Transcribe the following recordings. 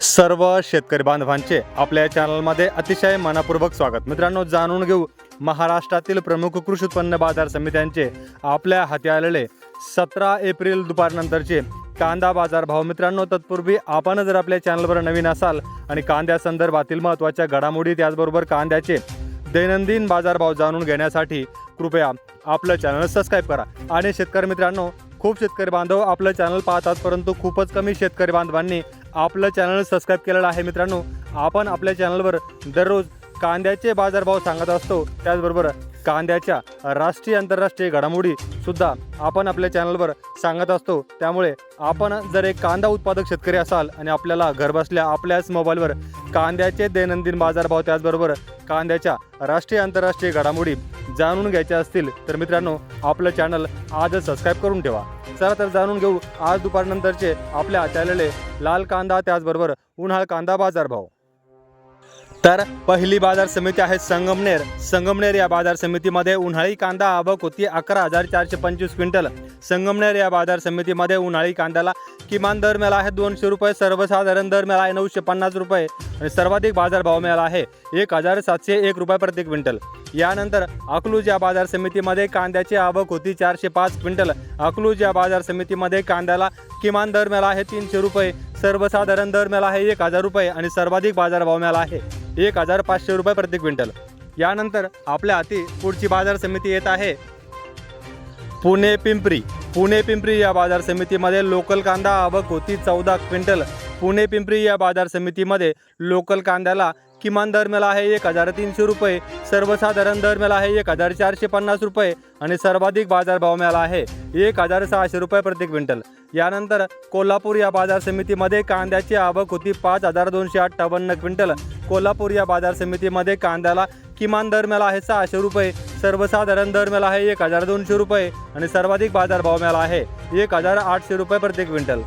सर्व शेतकरी बांधवांचे आपल्या या चॅनलमध्ये अतिशय मनापूर्वक स्वागत. मित्रांनो जाणून घेऊ महाराष्ट्रातील प्रमुख कृषी उत्पन्न बाजार समित्यांचे आपल्या हाती आलेले सतरा एप्रिल दुपारनंतरचे कांदा बाजार भाव मित्रांनो तत्पूर्वी आपण जर आपल्या चॅनलवर नवीन असाल आणि कांद्या संदर्भातील महत्त्वाच्या घडामोडी त्याचबरोबर कांद्याचे दैनंदिन बाजारभाव जाणून घेण्यासाठी कृपया आपलं चॅनल सबस्क्राईब करा. आणि शेतकरी मित्रांनो खूप शेतकरी बांधव आपलं चॅनल पाहतात परंतु खूपच कमी शेतकरी बांधवांनी आपलं चॅनल सबस्क्राईब केलेलं आहे मित्रांनो. आपण आपल्या चॅनलवर दररोज कांद्याचे बाजारभाव सांगत असतो. त्याचबरोबर कांद्याच्या राष्ट्रीय आंतरराष्ट्रीय घडामोडी सुद्धा आपण आपल्या चॅनलवर सांगत असतो. त्यामुळे आपण जर एक कांदा उत्पादक शेतकरी असाल आणि आपल्याला घरबसल्या आपल्याच मोबाईलवर कांद्याचे दैनंदिन बाजारभाव त्याचबरोबर कांद्याच्या राष्ट्रीय आंतरराष्ट्रीय घडामोडी जाणून घ्यायच्या असतील तर मित्रांनो आपलं चॅनल आजच सबस्क्राईब करून ठेवा. चला तर जाणून घेऊ आज दुपारनंतरचे आपल्या हाती लाल कांदा त्याचबरोबर उन्हाळ कांदा बाजारभाव तर पहिली बाजार समिती आहे संगमनेर. संगमनेर या बाजार समितीमध्ये उन्हाळी कांदा आवक होती अकरा हजार चारशे पंचवीस क्विंटल. संगमनेर या बाजार समितीमध्ये उन्हाळी कांद्याला किमान दर मिळाला आहे दोनशे रुपये सर्वसाधारण दर मिळाला आहे नऊशे पन्नास रुपये आणि सर्वाधिक बाजारभाव मिळाला आहे एक हजार सातशे एक रुपये प्रति क्विंटल. यानंतर अकलूज या बाजार समितीमध्ये कांद्याची आवक होती चारशे पाच क्विंटल. अकलूज या बाजार समितीमध्ये कांद्याला किमान दर मिळाला आहे तीनशे रुपये सर्वसाधारण दर मिळाला आहे एक हजार रुपये आणि सर्वाधिक बाजारभाव मिळाला आहे एक हजार पाचशे रुपये प्रति क्विंटल. यानंतर आपल्या हाती पुढची बाजार समिती येत आहे. पुणे पिंपरी. पुणे पिंपरी या बाजार समितीमध्ये लोकल कांदा आवक होती चौदा क्विंटल. पुणे पिंपरी या बाजार समितीमध्ये लोकल कांद्याला किमान दर आहे एक हजार तीनशे रुपये. सर्वसाधारण दर आहे एक हजार चारशे पन्नास रुपये आणि सर्वाधिक बाजारभाव मिळाला आहे एक हजार सहाशे रुपये प्रति क्विंटल. यानंतर कोल्हापूर या बाजार समितीमध्ये कांद्याची आवक होती पाच हजार दोनशे अठ्ठावन्न क्विंटल. कोल्हापूर या बाजार समितीमध्ये कांद्याला किमान दर मिळाला आहे सहाशे रुपये. सर्वसाधारण दर मिळाला आहे एक हजार दोनशे रुपये आणि सर्वाधिक बाजारभाव मिळाला आहे एक हजार आठशे रुपये प्रति क्विंटल.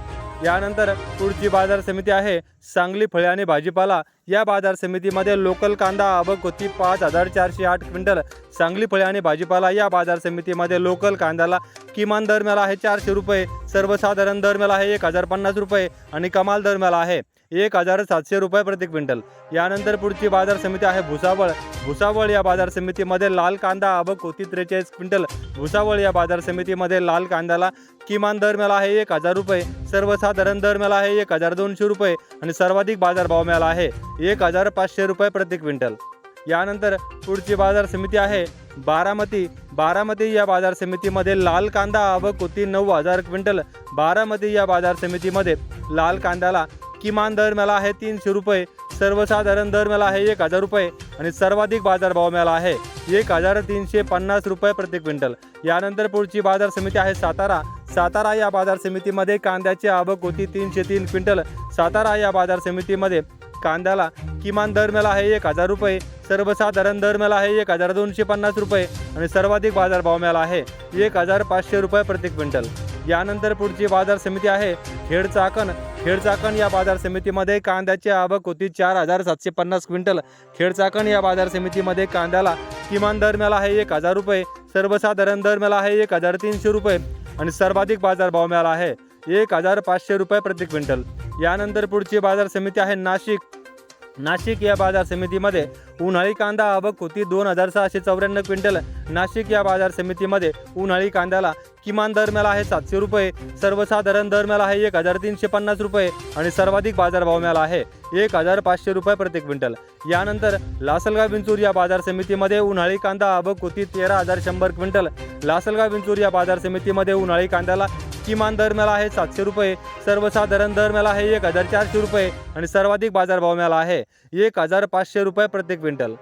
यानंतर पुढची बाजार समिती आहे. सांगली फळे आणि भाजीपाला या बाजार समितीमध्ये लोकल कांदा आवक होती पाच हजार चारशे आठ क्विंटल. सांगली फळे आणि भाजीपाला या बाजार समितीमध्ये लोकल कांद्याला किमान दर मिळाला आहे चारशे रुपये सर्वसाधारण दर मिळाला आहे एक हजार पन्नास रुपये आणि कमाल दर मिळाला आहे. एक हजार सातशे रुपये प्रति क्विंटल. यानंतर पुढची बाजार समिती आहे भुसावळ. भुसावळ या बाजार समितीमध्ये लाल कांदा आवक होती त्रेचाळीस क्विंटल. भुसावळ या बाजार समितीमध्ये लाल कांद्याला किमान दर मिळाला आहे एक हजार रुपये. सर्वसाधारण दर मिळाला आहे एक हजार दोनशे रुपये आणि सर्वाधिक बाजारभाव मिळाला आहे एक हजार पाचशे रुपये प्रति क्विंटल. यानंतर पुढची बाजार समिती आहे बारामती. बारामती या बाजार समितीमध्ये लाल कांदा आवक होती नऊ हजार क्विंटल. बारामती या बाजार समितीमध्ये लाल कांद्याला किमान दर मिळाला आहे तीनशे रुपये सर्वसाधारण दर मिळाला आहे एक हजार रुपये आणि सर्वाधिक बाजारभाव मिळाला आहे एक हजार तीनशे पन्नास रुपये प्रति क्विंटल. यानंतर पुढची बाजार समिती आहे सातारा. सातारा या बाजार समितीमध्ये कांद्याची आवक होती तीनशे तीन क्विंटल. सातारा या बाजार समितीमध्ये कांद्याला किमान दर मिळाला आहे एक हजार रुपये सर्वसाधारण दर मिळाला आहे एक हजार दोनशे पन्नास रुपये आणि सर्वाधिक बाजारभाव मिळाला आहे एक हजार पाचशे रुपये प्रति क्विंटल. यानंतर पुढची बाजार समिती आहे खेड चाकण खेडचाकण या बाजार समितीमध्ये कांद्याची आवक होती चार हजार सातशे पन्नास क्विंटल. खेडचाकण या बाजार समितीमध्ये कांद्याला किमान दर मिळाला आहे एक हजार रुपये सर्वसाधारण दर मिळाला आहे एक हजार तीनशे रुपये आणि सर्वाधिक बाजारभाव मिळाला आहे एक हजार पाचशे रुपये प्रति क्विंटल. यानंतर पुढची बाजार समिती आहे नाशिक. नाशिक या बाजार समितीमध्ये उन्हाळी कांदा आवक होती दोन हजार सहाशे चौऱ्याण्णव क्विंटल. नाशिक या बाजार समितीमध्ये उन्हाळी कांद्याला किमान दर आहे सातशे रुपये. सर्वसाधारण दर आहे एक हजार तीनशे पन्नास रुपये आणि सर्वाधिक बाजारभाव मिळाला आहे एक हजार पाचशे रुपये प्रति क्विंटल. यानंतर लासलगाव विंचूर या बाजार समितीमध्ये उन्हाळी कांदा अब कोती तेरा हजार शंभर क्विंटल. लासलगाव विंचूर या बाजार समितीमध्ये उन्हाळी कांद्याला किमान दर मिळाला आहे सातशे रुपये. सर्वसाधारण दर मिळाला आहे एक हजार चारशे रुपये आणि सर्वाधिक बाजारभाव मिळाला आहे एक हजार पाचशे रुपये प्रति क्विंटल.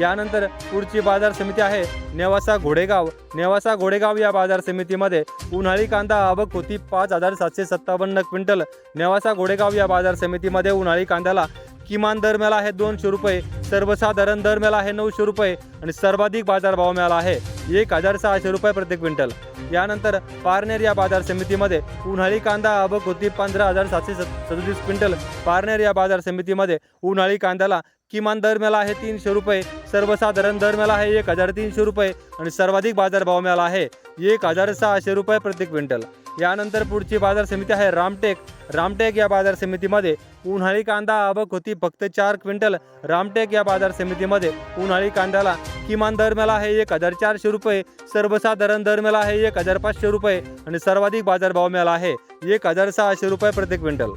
यानंतर पुढची बाजार समिती आहे. नेवासा घोडेगाव. नेवासा घोडेगाव या बाजार समितीमध्ये उन्हाळी कांदा आवक होती पाच हजार सातशे सत्तावन्न क्विंटल. नेवासा घोडेगाव या बाजार समितीमध्ये उन्हाळी कांद्याला किमान दर मिळाला आहे दोनशे रुपये सर्वसाधारण दर मिळाला आहे नऊशे रुपये आणि सर्वाधिक बाजारभाव मिळाला आहे एक हजार सहाशे रुपये प्रति क्विंटल. यानंतर पारनेर या बाजार समितीमध्ये उन्हाळी कांदा आवक होती पंधरा हजार सातशे सदतीस क्विंटल. पारनेर या बाजार समितीमध्ये उन्हाळी कांद्याला किमान दर मिळाला आहे तीनशे रुपये सर्वसाधारण दर मिळाला आहे एक हजार तीनशे रुपये आणि सर्वाधिक बाजारभाव मिळाला आहे एक हजार सहाशे रुपये प्रति क्विंटल. यानंतर पुढची बाजार समिती आहे रामटेक. रामटेक या बाजार समितीमध्ये उन्हाळी कांदा आवक होती फक्त चार क्विंटल. रामटेक या बाजार समितीमध्ये उन्हाळी कांद्याला किमान दर मिळाला आहे एक हजार चारशे रुपये सर्वसाधारण दर मिळाला आहे एक एक हजार पाचशे रुपये आणि सर्वाधिक बाजारभाव मिळाला आहे. एक हजार सहाशे रुपये प्रति क्विंटल.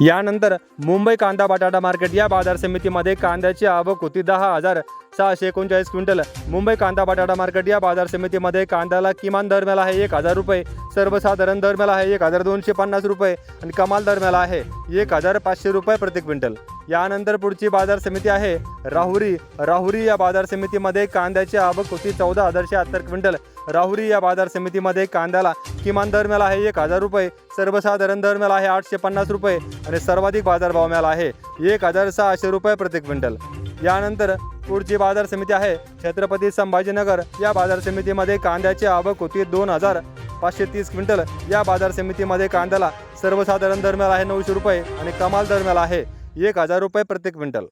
यानंतर मुंबई कांदा बटाटा मार्केट या बाजार समितीमध्ये कांद्याची आवक होती दहा हजार सहाशे एकोणचाळीस क्विंटल. मुंबई कांदा बटाटा मार्केट या बाजार समितीमध्ये कांद्याला किमान दर मिळाला आहे एक हजार रुपये सर्वसाधारण दर मिळाला आहे एक हजार दोनशे पन्नास रुपये आणि कमाल दर मिळाला आहे एक हजार पाचशे रुपये प्रति क्विंटल. यानंतर पुढची बाजार समिती आहे राहुरी. राहुरी या बाजार समितीमध्ये कांद्याची आवक होती चौदा हजारशे शहात्तर क्विंटल. राहुरी या बाजार समितीमध्ये कांद्याला किमान दर मिळाला आहे एक हजार रुपये सर्वसाधारण दर मिळाला आहे आठशे पन्नास रुपये आणि सर्वाधिक बाजारभाव मिळाला आहे एक हजार सहाशे रुपये प्रति क्विंटल. यानंतर पुढची बाजार समिती आहे छत्रपती संभाजीनगर. या बाजार समितीमध्ये कांद्याची आवक होती दोन हजार पाचशे तीस क्विंटल. या बाजार समितीमध्ये कांद्याला सर्वसाधारण दर मिळाला आहे नऊशे रुपये आणि कमाल दर मिळाला आहे एक हजार रुपये प्रति क्विंटल.